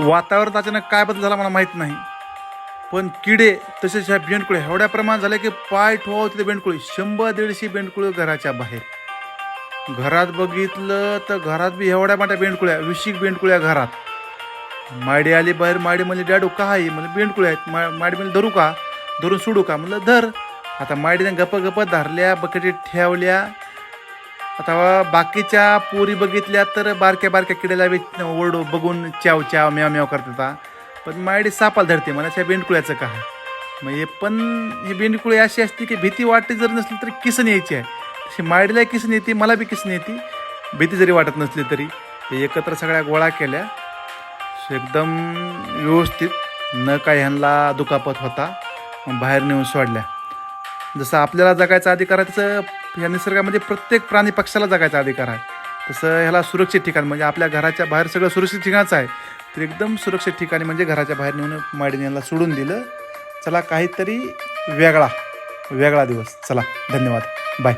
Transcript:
वातावरणात अचानक काय बदल झाला मला माहीत नाही. पण किडे तसेच ह्या बेंडकुळे एवढ्या प्रमाणात झाले की पाय ठोवा तिथे बेंडकुळे. शंभर दीडशे बेंडकुळे घराच्या बाहेर. घरात बघितलं तर घरात बी एवढ्या मोठ्या बेंडकुळ्या विशिक बेंडकुळ्या घरात. माडी आली बाहेर माडी म्हणली डॅडू का आहे? म्हणजे बेंडकुळे आहेत. मा माडी म्हणली धरू का? धरून सोडू का? म्हणलं धर. आता माडीने गप गप धरल्या बकेटीत ठेवल्या आता बाकीच्या पोरी बघितल्या तर बारक्या बारक्या किड्याला बी ओरडू बघून च्याव च्याव म्याव म्याव करतात पण मायडी सापाला धरते मला त्या बेंडकुळ्याचं काय मग हे पण ही बेंडकुळी अशी असते की भीती वाटते जर नसली तरी किसन यायची आहे. तशी मायडीला किसन येते मला बी किसन येते. भीती जरी वाटत नसली तरी. ते एकत्र सगळ्या गोळा केल्या. एकदम व्यवस्थित न काय ह्यांना दुखापत होता. बाहेर नेऊन सोडल्या. जसं आपल्याला जगायचा अधिकार आहे तसं या निसर्गामध्ये प्रत्येक प्राणी पक्षाला जगायचा अधिकार आहे. तसं ह्याला सुरक्षित ठिकाण म्हणजे आपल्या घराच्या बाहेर सगळं सुरक्षित ठिकाणच आहे. तर एकदम सुरक्षित ठिकाणी म्हणजे घराच्या बाहेर नेऊन माडीने यांना सोडून दिलं. चला काहीतरी वेगळा वेगळा दिवस. चला धन्यवाद. बाय